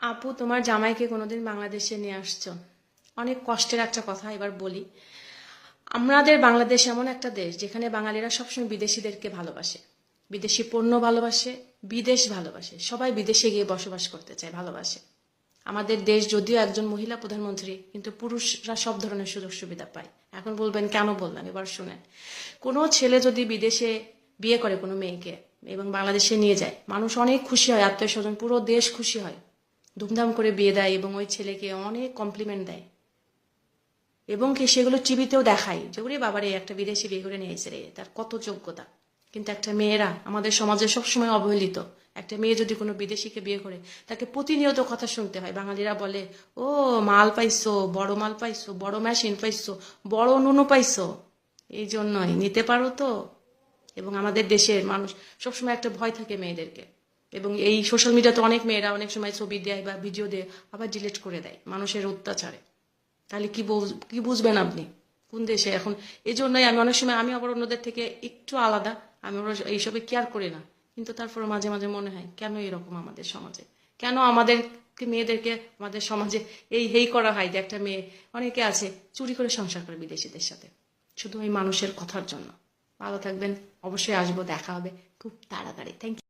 আপু, তোমার জামাইকে কোনোদিন বাংলাদেশে নিয়ে আসছো? অনেক কষ্টের একটা কথা, এবার বলি। আমাদের বাংলাদেশ এমন একটা দেশ যেখানে বাঙালিরা সবসময় বিদেশিদেরকে ভালোবাসে। বিদেশি পণ্য ভালোবাসে, বিদেশ ভালোবাসে। সবাই বিদেশে গিয়ে বসবাস করতে চায়, ভালোবাসে। আমাদের দেশ যদিও একজন মহিলা প্রধানমন্ত্রী, কিন্তু পুরুষরা সব ধরনের সুযোগ সুবিধা পায়। এখন বলবেন, কেন বললাম? এবার শুনেন। কোনো ছেলে যদি বিদেশে বিয়ে করে কোনো মেয়েকে এবং বাংলাদেশে নিয়ে যায়, মানুষ অনেক খুশি হয় আত্মীয় স্বজন পুরো দেশ খুশি হয়। ধুমধাম করে বিয়ে দেয় এবং ওই ছেলেকে অনেক কমপ্লিমেন্ট দেয়। এবং কি সেগুলো টিভিতেও দেখায় যে, ওরে বাবারে, একটা বিদেশি বিয়ে করে নিয়ে এসে রে, তার কত যোগ্যতা। কিন্তু একটা মেয়েরা আমাদের সমাজে সবসময় অবহেলিত। একটা মেয়ে যদি কোনো বিদেশিকে বিয়ে করে, তাকে প্রতিনিয়ত কথা শুনতে হয়। বাঙালিরা বলে, ও, মাল পাইছো, বড় মাল পাইছো, বড় মেশিন পাইছো, বড় নুনু পাইছো। এই জন্যই নিতে পারো তো। এবং আমাদের দেশের মানুষ সবসময় একটা ভয় থাকে মেয়েদেরকে। এবং এই সোশ্যাল মিডিয়াতে অনেক মেয়েরা অনেক সময় ছবি দেয় বা ভিডিও দেয়, আবার ডিলিট করে দেয়, মানুষের অত্যাচারে। তাহলে কি কি বুঝবেন আপনি? কোন দেশে? এখন এই জন্যই আমি অনেক সময়, আমি আবার অন্যদের থেকে একটু আলাদা, আমি ওরা এইসবে কেয়ার করি না। কিন্তু তারপরে মাঝে মাঝে মনে হয়, কেন এরকম আমাদের সমাজে? কেন আমাদের মেয়েদেরকে আমাদের সমাজে এই, হেই করা হয় যে একটা মেয়ে, অনেকে আছে, চুরি করে সংসার করে বিদেশিদের সাথে। শুধু ওই মানুষের কথার জন্য। ভালো থাকবেন, অবশ্যই আসব, দেখা হবে। খুব তাড়াতাড়ি। Thank you